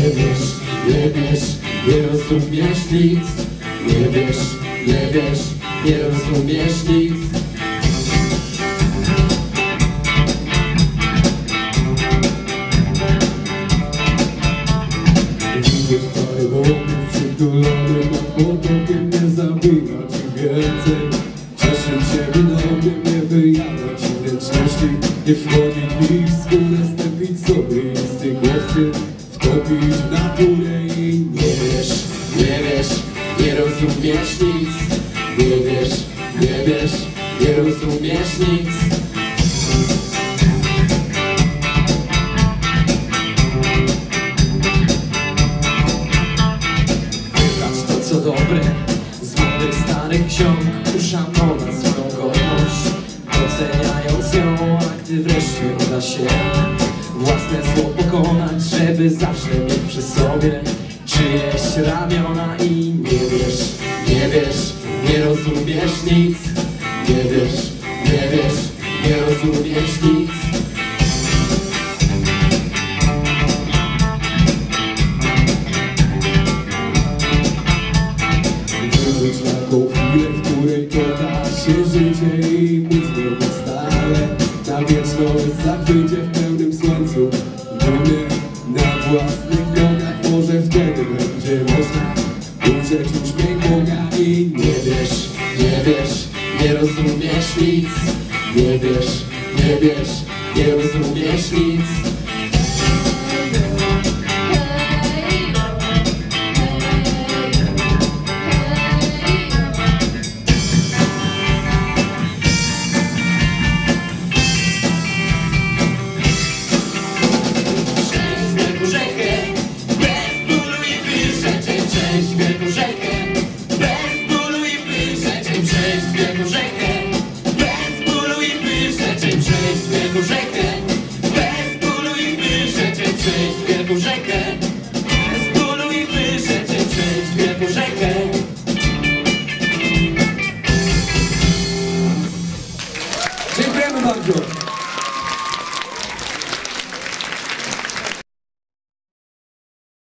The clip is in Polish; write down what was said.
Nie wiesz, nie wiesz Nie rozumiesz nic. Nie wiesz, nie wiesz Nie rozumiesz nic. Widzisz parę łowów przytulony nad potokiem Nie zabija ci więcej. Cieszę się winogiem Nie wyjadła ci wnętrzności Nie wchodzić w ich skórę Stępić sobie instynktownie I nie wiesz, nie wiesz, nie rozumiesz nic. Nie wiesz, nie wiesz, nie rozumiesz nic. Co dobre z mądrych starych ksiąg Uszanować swoją godność Doceniając ją, a gdy wreszcie uda się Własne zło pokonać, żeby zawsze mieć przy sobie Czyjeś ramiona i nie wiesz, nie wiesz, nie rozumiesz nic. Nie wiesz, nie wiesz, nie rozumiesz nic. Tą chwilę, w której kocha się życie i móc stale Na wieczność zachwycie nie rozumiesz nic. Nie wiesz, nie wiesz, nie rozumiesz nic Wielką rzekę, bez bólu i wyrzeczeń Przejdź wielką rzekę, bez bólu i wyrzeczeń Przejdź wielką rzekę, bez bólu i wyrzeczeń Przejdź wielką rzekę. Dziękujemy bardzo!